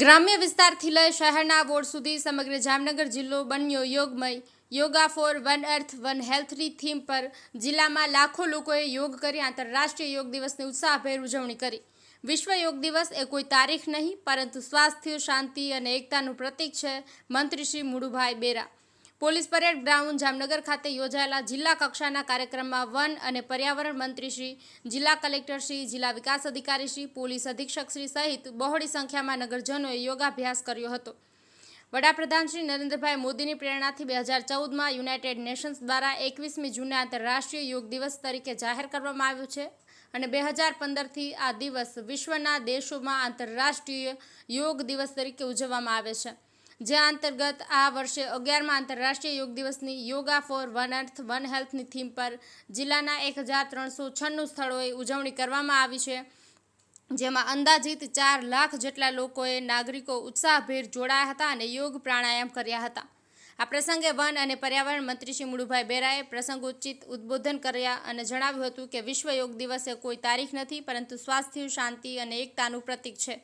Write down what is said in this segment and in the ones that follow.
ગ્રામ્ય વિસ્તારથી લઈ શહેરના વોર્ડ સુધી સમગ્ર જામનગર જિલ્લો બન્યો યોગમય. Yoga for one earth, one હેલ્થની theme પર જિલ્લામાં લાખો લોકોએ યોગ કરી આંતરરાષ્ટ્રીય યોગ દિવસની ઉત્સાહભેર ઉજવણી કરી. વિશ્વ યોગ દિવસ એ કોઈ તારીખ નહીં, પરંતુ સ્વાસ્થ્ય, શાંતિ અને એકતાનું પ્રતીક છે મંત્રી Shri Mulubhai Bera. Police parade ground Jamnagar ખાતે યોજાયેલા જિલ્લા કક્ષાના કાર્યક્રમમાં વન અને પર્યાવરણ મંત્રીશ્રી જિલ્લા કલેક્ટરશ્રી જિલ્લા વિકાસ અધિકારી શ્રી, પોલીસ અધિક્ષકશ્રી સહિત બહોળી સંખ્યામાં નગરજનોએ યોગાભ્યાસ કર્યો હતો. વડાપ્રધાન શ્રી નરેન્દ્રભાઈ મોદીની પ્રેરણાથી બે હજાર ચૌદમાં યુનાઇટેડ નેશન્સ દ્વારા એકવીસમી જૂને આંતરરાષ્ટ્રીય યોગ દિવસ તરીકે જાહેર કરવામાં આવ્યું છે અને બે હજાર પંદરથી આ દિવસ વિશ્વના દેશોમાં આંતરરાષ્ટ્રીય યોગ દિવસ તરીકે ઉજવવામાં આવે છે. જે અંતર્ગત આ વર્ષે અગિયારમાં આંતરરાષ્ટ્રીય યોગ દિવસની yoga for one earth, one હેલ્થની theme પર જિલ્લાના એક હજાર ત્રણસો છન્નું સ્થળોએ ઉજવણી કરવામાં આવી છે. જેમાં અંદાજિત ચાર લાખ જેટલા લોકોએ નાગરિકો ઉત્સાહભેર જોડાયા હતા અને યોગ પ્રાણાયામ કર્યા હતા. આ પ્રસંગે વન અને પર્યાવરણ મંત્રી શ્રી મુળુભાઈ બેરાએ પ્રસંગોચિત ઉદ્બોધન કર્યા અને જણાવ્યું હતું કે વિશ્વ યોગ દિવસે કોઈ તારીખ નથી, પરંતુ સ્વાસ્થ્ય, શાંતિ અને એકતાનું પ્રતીક છે.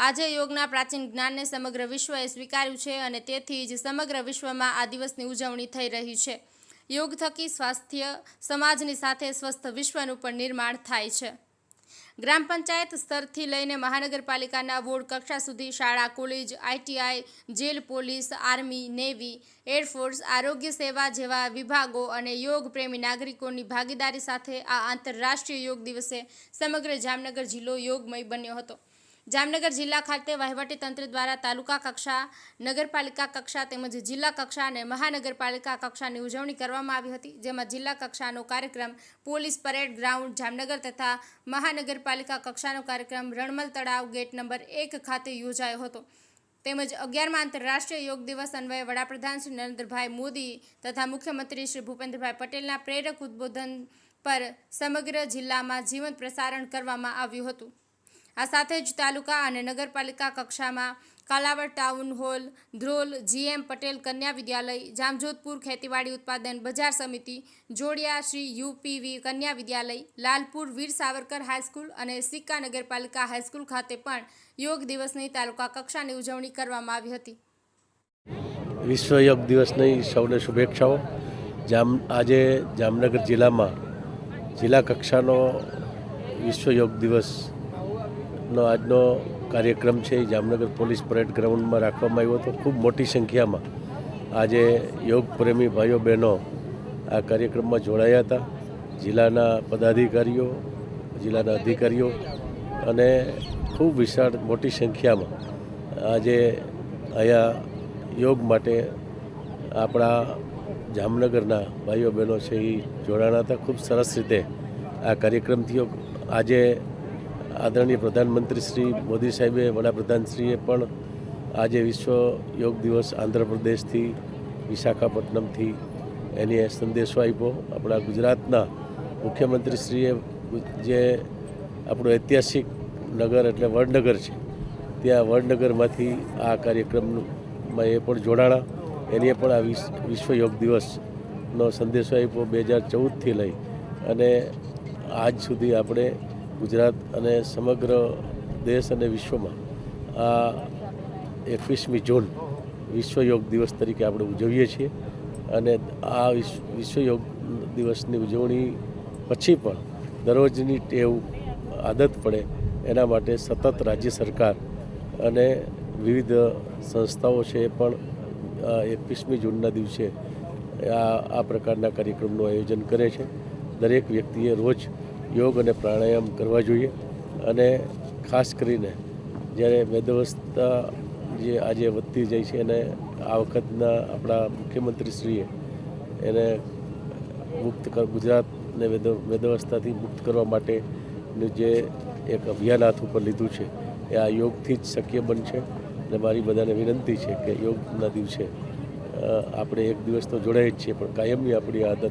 આજે યોગના પ્રાચીન જ્ઞાનને સમગ્ર વિશ્વએ સ્વીકાર્યું છે અને તેથી જ સમગ્ર વિશ્વમાં આ દિવસની ઉજવણી થઈ રહી છે. યોગ થકી સ્વાસ્થ્ય સમાજની સાથે સ્વસ્થ વિશ્વનું પણ નિર્માણ થાય છે. ગ્રામ પંચાયત સ્તરથી લઈને મહાનગરપાલિકાના વોર્ડ કક્ષા સુધી શાળા, college ITI jail, police, army, navy, air force, આરોગ્ય સેવા જેવા વિભાગો અને યોગ પ્રેમી નાગરિકોની ભાગીદારી સાથે આ આંતરરાષ્ટ્રીય યોગ દિવસે સમગ્ર જામનગર જિલ્લો યોગમય બન્યો હતો. જામનગર જિલ્લા ખાતે વહીવટી તંત્ર દ્વારા તાલુકા કક્ષા, નગરપાલિકા કક્ષા તેમજ જિલ્લા કક્ષા અને મહાનગરપાલિકા કક્ષાની ઉજવણી કરવામાં આવી હતી, જેમાં જિલ્લા કક્ષાનો કાર્યક્રમ પોલીસ પરેડ ગ્રાઉન્ડ, જામનગર તથા મહાનગરપાલિકા કક્ષાનો કાર્યક્રમ રણમલ તળાવ ગેટ નંબર એક ખાતે યોજાયો હતો. તેમજ અગિયારમાં આંતરરાષ્ટ્રીય યોગ દિવસ અન્વયે વડાપ્રધાન શ્રી નરેન્દ્રભાઈ મોદી તથા મુખ્યમંત્રી શ્રી ભૂપેન્દ્રભાઈ પટેલના પ્રેરક ઉદ્બોધન પર સમગ્ર જિલ્લામાં જીવંત પ્રસારણ કરવામાં આવ્યું હતું. આ સાથે જ તાલુકા અને નગરપાલિકા કક્ષામાં Kalavad town hall, Dhrol, GM Patel Kanya Vidyalaya, Jamjodhpur ખેતીવાડી ઉત્પાદન બજાર સમિતિ, જોડિયા શ્રી યુપીવી કન્યા વિદ્યાલય, લાલપુર વીર સાવરકર હાઈસ્કૂલ અને સિક્કા નગરપાલિકા હાઈસ્કૂલ ખાતે પણ યોગ દિવસની તાલુકા કક્ષાની ઉજવણી કરવામાં આવી હતી. વિશ્વ યોગ દિવસની સૌને શુભેચ્છાઓ. જામ, આજે જામનગર જિલ્લામાં જિલ્લા કક્ષાનો વિશ્વ યોગ દિવસનો આજનો કાર્યક્રમ છે એ જામનગર પોલીસ પરેડ ગ્રાઉન્ડમાં રાખવામાં આવ્યો હતો. ખૂબ મોટી સંખ્યામાં આજે યોગ પ્રેમી ભાઈઓ બહેનો આ કાર્યક્રમમાં જોડાયા હતા. જિલ્લાના પદાધિકારીઓ, જિલ્લાના અધિકારીઓ અને ખૂબ વિશાળ મોટી સંખ્યામાં આજે અહીંયા યોગ માટે આપણા જામનગરના ભાઈઓ બહેનો છે એ જોડાણા હતા. ખૂબ સરસ રીતે આ કાર્યક્રમ થયો આજે આદરણીય પ્રધાનમંત્રી શ્રી મોદી સાહેબે, વડાપ્રધાનશ્રીએ પણ આજે વિશ્વ યોગ દિવસ આંધ્રપ્રદેશથી વિશાખાપટ્ટનમથી એને સંદેશો આપ્યો. આપણા ગુજરાતના મુખ્યમંત્રીશ્રીએ જે આપણું ઐતિહાસિક નગર એટલે વડનગર છે, ત્યાં વડનગરમાંથી આ કાર્યક્રમમાં એ પણ જોડાણા. એને પણ આ વિશ- વિશ્વ યોગ દિવસનો સંદેશો આપ્યો બે હજાર ચૌદથી લઈ. અને આજ સુધી આપણે ગુજરાત અને સમગ્ર દેશ અને વિશ્વમાં આ એકવીસમી જૂન વિશ્વ યોગ દિવસ તરીકે આપણે ઉજવીએ છીએ અને આ વિશ્વ યોગ દિવસની ઉજવણી પછી પણ દરરોજની ટેવ આદત પડે એના માટે સતત રાજ્ય સરકાર અને વિવિધ સંસ્થાઓ છે એ પણ એકવીસમી જૂનના દિવસે આ આ પ્રકારના કાર્યક્રમનું આયોજન કરે છે. દરેક વ્યક્તિએ રોજ યોગ અને પ્રાણાયામ કરવા જોઈએ. અને ખાસ કરીને જ્યારે મેદવસ્થા જે આજે વધતી જાય છે અને આ વખતના આપણા મુખ્યમંત્રીશ્રીએ એને મુક્ત ગુજરાતને વેદ વેદવસ્થાથી મુક્ત કરવા માટેનું જે એક અભિયાન હાથ ઉપર લીધું છે, એ આ યોગથી જ શક્ય બનશે. અને મારી બધાને વિનંતી છે કે યોગના દિવસે આપણે એક દિવસ તો જોડાય જ છીએ, પણ કાયમની આપણી આદત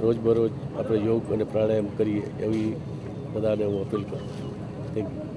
રોજબરોજ આપણે યોગ અને પ્રાણાયામ કરીએ એવી બધાને હું અપીલ કરું થેન્ક યુ